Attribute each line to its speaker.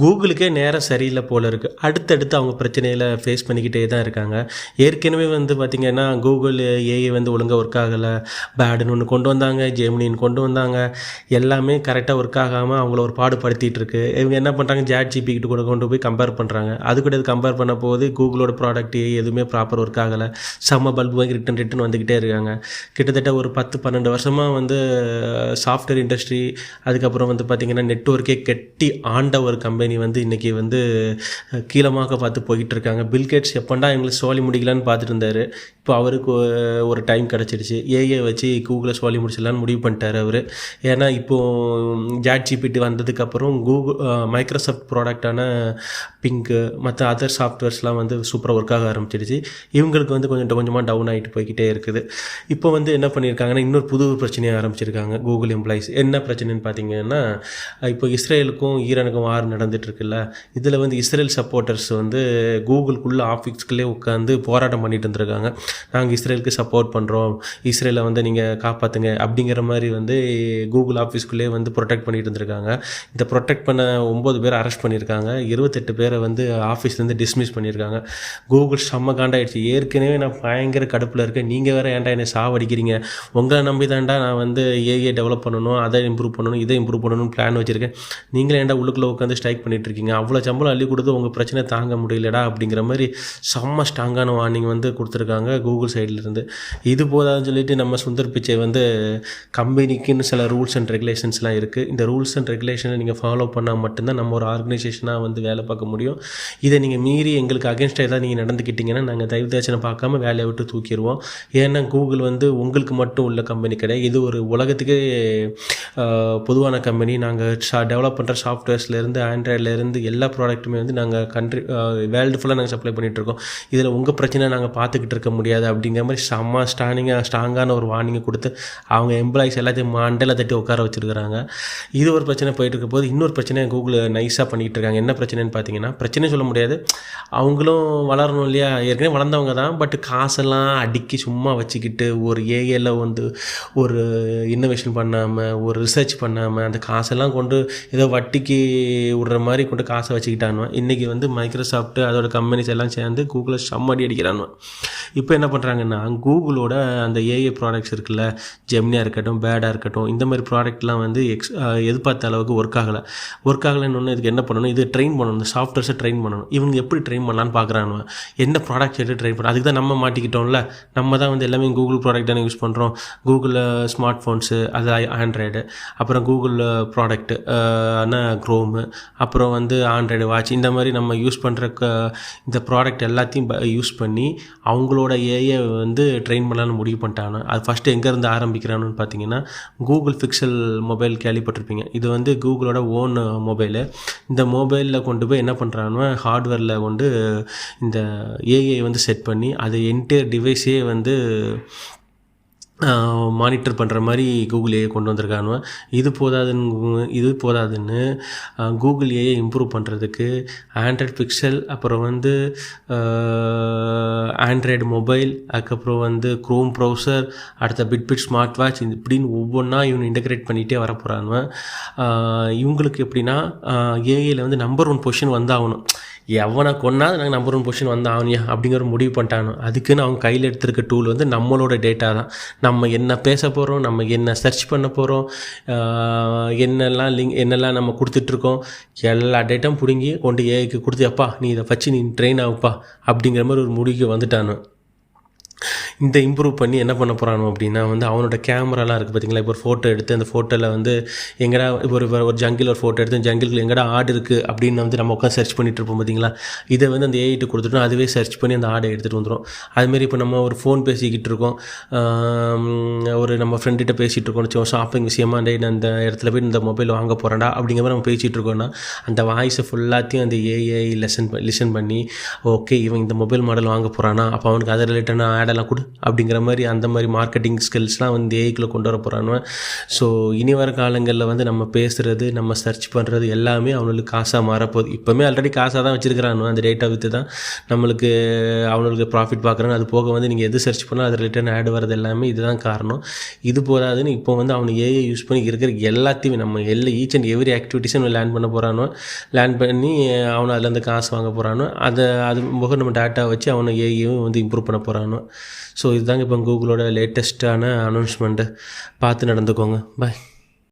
Speaker 1: கூகுளுக்கே நேரம் சரியில்லை போல இருக்குது அடுத்தடுத்து அவங்க பிரச்சனையில் ஃபேஸ் பண்ணிக்கிட்டே தான் இருக்காங்க. ஏற்கனவே வந்து பார்த்திங்கன்னா கூகுள் ஏஐ வந்து ஒழுங்காக ஒர்க் ஆகலை. பேடுன்னு ஒன்று கொண்டு வந்தாங்க. ஜெமினின்னு கொண்டு வந்தாங்க. எல்லாமே கரெக்டாக ஒர்க் ஆகாமல் அவங்கள ஒரு பாடுபடுத்திகிட்டு இருக்கு. இவங்க என்ன பண்ணுறாங்க ஜாட் ஜிபிக்கிட்ட கூட கொண்டு போய் கம்பேர் பண்ணுறாங்க அது கூட இது கம்பேர் பண்ண போது கூகுளோட ப்ராடக்ட் எதுவுமே ப்ராப்பர் ஒர்க் ஆகலை. செம்ம பல்பு வாங்கி ரிட்டன் ரிட்டன் வந்துக்கிட்டே இருக்காங்க. கிட்டத்தட்ட ஒரு பத்து பன்னெண்டு வருஷமாக வந்து சாஃப்ட்வேர் இண்டஸ்ட்ரி அதுக்கப்புறம் வந்து பார்த்திங்கன்னா நெட்ஒர்க்கே கெட்டி ஆண்ட ஒரு கம்பெனி வந்து இன்றைக்கி வந்து கீழமாக பார்த்து போய்கிட்டு இருக்காங்க. பில்கேட்ஸ் எப்பண்டா எங்களுக்கு சோழி முடிக்கலான்னு பார்த்துட்டு இருந்தார். இப்போ அவருக்கு ஒரு டைம் கிடச்சிருச்சு ஏஏ வச்சு கூகுளை சொல்லி முடிச்சிடலான்னு முடிவு பண்ணிட்டார் அவர். ஏன்னா இப்போது ஜாட் ஜிபிடி வந்ததுக்கப்புறம் கூகுள் மைக்ரோசாஃப்ட் ப்ராடக்டான பிங்க்கு மற்ற அதர் சாஃப்ட்வேர்ஸ்லாம் வந்து சூப்பராக ஒர்க் ஆக ஆரம்பிச்சிடுச்சு. இவங்களுக்கு வந்து கொஞ்சம் கொஞ்சமாக டவுன் ஆகிட்டு போய்கிட்டே இருக்குது. இப்போ வந்து என்ன பண்ணியிருக்காங்கன்னா இன்னொரு புது பிரச்சனையை ஆரம்பிச்சிருக்காங்க கூகுள் எம்ப்ளாயிஸ் என்ன பிரச்சனைன்னு பார்த்தீங்கன்னா இப்போ இஸ்ரேலுக்கும் ஈரானுக்கும் வார் நடந்துட்டுருக்குல்ல இதில் வந்து இஸ்ரேல் சப்போர்ட்டர்ஸ் வந்து கூகுளுக்குள்ளே ஆஃபீஸ்க்குள்ளே உட்காந்து போராட்டம் பண்ணிட்டு இருந்திருக்காங்க. நாங்கள் இஸ்ரேலுக்கு சப்போர்ட் பண்ணுறோம் இஸ்ரேலை வந்து நீங்கள் காப்பாற்றுங்க அப்படிங்கிற மாதிரி வந்து கூகுள் ஆஃபீஸ்க்குள்ளே வந்து ப்ரொடெக்ட் பண்ணிட்டு இருந்திருக்காங்க. இந்த ப்ரொடெக்ட் பண்ண ஒம்பது பேர் அரெஸ்ட் பண்ணியிருக்காங்க. இருபத்தெட்டு பேரை வந்து ஆஃபீஸ்லேருந்து டிஸ்மிஸ் பண்ணியிருக்காங்க. கூகுள் செம்ம காண்டாயிடுச்சு. ஏற்கனவே நான் பயங்கர கடுப்பில் இருக்கேன். நீங்கள் வேறு ஏன்டா என்னை சாவடிக்கிறீங்க? உங்களை நம்பி தான்டா நான் வந்து ஏஏ டெவலப் பண்ணணும் அதை இம்ப்ரூவ் பண்ணணும் இதை இம்ப்ரூவ் பண்ணணும்னு பிளான் வச்சுருக்கேன். நீங்களே ஏன்டா உள்ளுக்குள்ளே உட்காந்து ஸ்ட்ரைக் பண்ணிட்டு இருக்கீங்க? அவ்வளோ சம்பளம் அள்ளி கொடுத்து உங்கள் பிரச்சனை தாங்க முடியலடா அப்படிங்கிற மாதிரி செம்ம ஸ்ட்ராங்கான வார்னிங் வந்து கொடுத்துருக்காங்க. கூகுள் சைட்லேருந்து இது போதாதுன்னு சொல்லிட்டு நம்ம சுந்தர் பிச்சை வந்து கம்பெனிக்குன்னு சில ரூல்ஸ் அண்ட் ரெகுலேஷன்ஸ்லாம் இருக்குது இந்த ரூல்ஸ் அண்ட் ரெகுலேஷனை நீங்கள் ஃபாலோ பண்ணால் மட்டும்தான் நம்ம ஒரு ஆர்கனைசேஷனாக வந்து வேலை பார்க்க முடியும். இதை நீங்கள் மீறி எங்களுக்கு அகேன்ஸ்டாக ஏதாவது நீங்கள் நடந்துக்கிட்டீங்கன்னா நாங்கள் தயவுதாச்சனை பார்க்காம வேலையை விட்டு தூக்கிடுவோம். ஏன்னா கூகுள் வந்து உங்களுக்கு மட்டும் உள்ள கம்பெனி கிடையாது. இது ஒரு உலகத்துக்கு பொதுவான கம்பெனி நாங்கள் டெவலப் பண்ணுற சாஃப்ட்வேர்ஸ்லேருந்து ஆண்ட்ராய்ட்லேருந்து எல்லா ப்ராடக்ட்டுமே வந்து நாங்கள் கண்ட்ரி வேர்ல்டு ஃபுல்லாக நாங்கள் சப்ளை பண்ணிகிட்ருக்கோம் இதில் உங்கள் பிரச்சனை நாங்கள் பார்த்துக்கிட்டு இருக்க முடியாது. அப்படிங்கிற மாதிரி செம்ம ஸ்டாண்டிங்காக ஸ்ட்ராங்கான ஒரு வார்னிங்கை கொடுத்து அவங்க எம்ப்ளாயிஸ் எல்லாத்தையும் மண்டல தட்டி உட்கார வச்சுருக்காங்க இது ஒரு பிரச்சனை போயிட்டு இருக்க போது இன்னொரு பிரச்சனை கூகுள் நைஸாக பண்ணிகிட்டு இருக்காங்க. என்ன பிரச்சனைன்னு பார்த்தீங்கன்னா பிரச்சனை சொல்ல முடியாது. அவங்களும் வளரணும் இல்லையா? ஏற்கனவே வளர்ந்தவங்க தான். பட் காசெல்லாம் அடுக்கி சும்மா வச்சுக்கிட்டு ஒரு ஏஏல வந்து ஒரு இன்னோவேஷன் பண்ணாமல் ஒரு ரிசர்ச் பண்ணாமல் அந்த காசெல்லாம் கொண்டு ஏதோ வட்டிக்கு விடுற மாதிரி கொண்டு காசை வச்சுக்கிட்டானுவ இன்றைக்கி வந்து மைக்ரோசாஃப்ட் அதோட கம்பெனிஸ் எல்லாம் சேர்ந்து கூகுளை செம்மடி அடிக்கிறானுவேன். இப்போ என்ன பண்ணுறாங்கன்னா கூகுளோட அந்த ஏஏ ப்ராடக்ட்ஸ் இருக்குல்ல ஜெம்னியாக இருக்கட்டும் பேடாக இருக்கட்டும் இந்த மாதிரி ப்ராடக்ட்லாம் வந்து எக்ஸ் எதிர்பார்த்த அளவுக்கு ஒர்க் ஆகலை. ஒர்க் ஆகலைன்னு ஒன்று இதுக்கு என்ன பண்ணணும்? இது ட்ரெயின் பண்ணணும். இந்த சாஃப்ட்வேர்ஸை ட்ரெயின் பண்ணணும். இவங்க எப்படி ட்ரெயின் பண்ணலான்னு பார்க்குறானுவ என்ன ப்ராடக்ட் எடுத்து ட்ரெயின் பண்ணணும் அதுக்கு தான் நம்ம மாட்டிக்கிட்டோம்ல? நம்ம தான் வந்து எல்லாமே கூகுள் ப்ராடக்ட் தானே யூஸ் பண்ணுறோம் கூகுளில் ஸ்மார்ட் ஃபோன்ஸு அது ஆண்ட்ராய்டு அப்புறம் கூகுள் ப்ராடக்ட்டு ஆனால் க்ரோமு அப்புறம் வந்து ஆண்ட்ராய்டு வாட்ச் இந்த மாதிரி நம்ம யூஸ் பண்ணுற இந்த ப்ராடக்ட் எல்லாத்தையும் யூஸ் பண்ணி அவங்களோட ஏஐ வந்து ட்ரெயின் பண்ணலான்னு முடிவு பண்ணிட்டாங்க அது ஃபஸ்ட்டு எங்கேருந்து ஆரம்பிக்கிறான்னு பார்த்தீங்கன்னா கூகுள் பிக்சல் மொபைல் கேள்விப்பட்டிருப்பீங்க. இது வந்து கூகுளோட ஓன் மொபைலு இந்த மொபைலில் கொண்டு போய் என்ன பண்ணுறாங்கன்னா ஹார்ட்வேரில் கொண்டு இந்த ஏஐ வந்து செட் பண்ணி அது என்டையர் டிவைஸே வந்து மானிட்டர் பண்ணுற மாதிரி கூகுள் ஏஐ கொண்டு வந்திருக்கானுவ இது போதாதுன்னு இது போதாதுன்னு கூகுள் ஏஐ இம்ப்ரூவ் பண்ணுறதுக்கு ஆண்ட்ராய்ட் பிக்சல் அப்புறம் வந்து ஆண்ட்ராய்டு மொபைல் அதுக்கப்புறம் வந்து க்ரோம் ப்ரௌசர் அடுத்த பிட்பிட் ஸ்மார்ட் வாட்ச் இப்படின்னு ஒவ்வொன்றா இவனு இன்டகிரேட் பண்ணிகிட்டே வர போகிறானுவ இவங்களுக்கு எப்படின்னா ஏஐயில் வந்து நம்பர் ஒன் பொசிஷன் வந்தாகணும். எவனை கொன்னா நாங்கள் நம்பர் ஒன் பொசிஷன் வந்து ஆகணியா அப்படிங்கிற முடிவு பண்ணிட்டானோ அதுக்குன்னு அவங்க கையில் எடுத்திருக்க டூல் வந்து நம்மளோட டேட்டா தான். நம்ம என்ன பேச போகிறோம் நம்ம என்ன சர்ச் பண்ண போகிறோம் என்னெல்லாம் லிங்க் என்னெல்லாம் நம்ம கொடுத்துட்ருக்கோம் எல்லா டேட்டாவும் பிடுங்கி கொண்டு ஏஐக்கு கொடுத்து அப்பா நீ இதை வச்சு நீ ட்ரெயின் ஆகுப்பா அப்படிங்கிற மாதிரி ஒரு முடிவுக்கு வந்துட்டானோ இந்த இம்ப்ரூவ் பண்ணி என்ன பண்ண போகிறானோ அப்படின்னா வந்து அவனோட கேமராலாம் இருக்குது பார்த்தீங்களா இப்போ ஒரு ஃபோட்டோ எடுத்து அந்த ஃபோட்டோவில் வந்து எங்கடா இப்போ ஒரு ஒரு ஜங்கில் ஒரு ஃபோட்டோ எடுத்து ஜங்கிலுக்கு எங்கடா ஆடு இருக்குது அப்படின்னு வந்து நம்ம உட்காந்து சர்ச் பண்ணிகிட்டு இருப்போம் பார்த்தீங்களா இதை வந்து அந்த ஏஐட்டு கொடுத்துட்டோம் அதுவே சர்ச் பண்ணி அந்த ஆடை எடுத்துகிட்டு வந்துடும் அதுமாரி இப்போ நம்ம ஒரு ஃபோன் பேசிக்கிட்டு இருக்கோம். ஒரு நம்ம ஃப்ரெண்ட்கிட்ட பேசிகிட்டு இருக்கோம். ஷாப்பிங் விஷயமா அந்த நான் இந்த இடத்துல போய் இந்த மொபைல் வாங்க போகிறேன்டா அப்படிங்கிற மாதிரி நம்ம பேசிகிட்டு இருக்கோம்னா அந்த வாய்ஸை ஃபுல்லாத்தையும் அந்த ஏஐ லெசன் லிசன் பண்ணி ஓகே இவன் இந்த மொபைல் மாடல் வாங்க போகிறானா அப்போ அவனுக்கு அதை ரிலேட்டடான ஆடை வேலைலாம் கொடு அப்படிங்கிற மாதிரி அந்த மாதிரி மார்க்கெட்டிங் ஸ்கில்ஸ்லாம் வந்து ஏஐக்குள்ளே கொண்டு வர போகிறானுவ ஸோ இனி வர காலங்களில் வந்து நம்ம பேசுகிறது நம்ம சர்ச் பண்ணுறது எல்லாமே அவனுக்கு காசாக மாறப்போகுது. இப்போவுமே ஆல்ரெடி காசாக தான் வச்சுருக்கிறானு அந்த டேட்டா விற்று தான். நம்மளுக்கு அவனுக்கு ப்ராஃபிட் பார்க்குறாங்க அது போக வந்து நீங்கள் எது சர்ச் பண்ணால் அது ரிட்டர்ன் ஆட் வரது எல்லாமே இதுதான் காரணம். இது போதாதுன்னு இப்போ வந்து அவனுக்கு ஏஐ யூஸ் பண்ணி இருக்கிற எல்லாத்தையுமே நம்ம எல்லா ஈச் அண்ட் எவ்ரி ஆக்டிவிட்டிஸும் லேர்ன் பண்ண போகிறானோ லேர்ன் பண்ணி அவனை அதுலேருந்து காசு வாங்க போகிறானோ அதை அது போக நம்ம டேட்டா வச்சு அவனை ஏஐயும் வந்து இம்ப்ரூவ் பண்ண போகிறானோ ஸோ இதுதாங்க இப்போ கூகுளோட லேட்டஸ்ட்டான அனௌன்ஸ்மெண்ட்டு பார்த்து நடந்துக்கோங்க. பாய்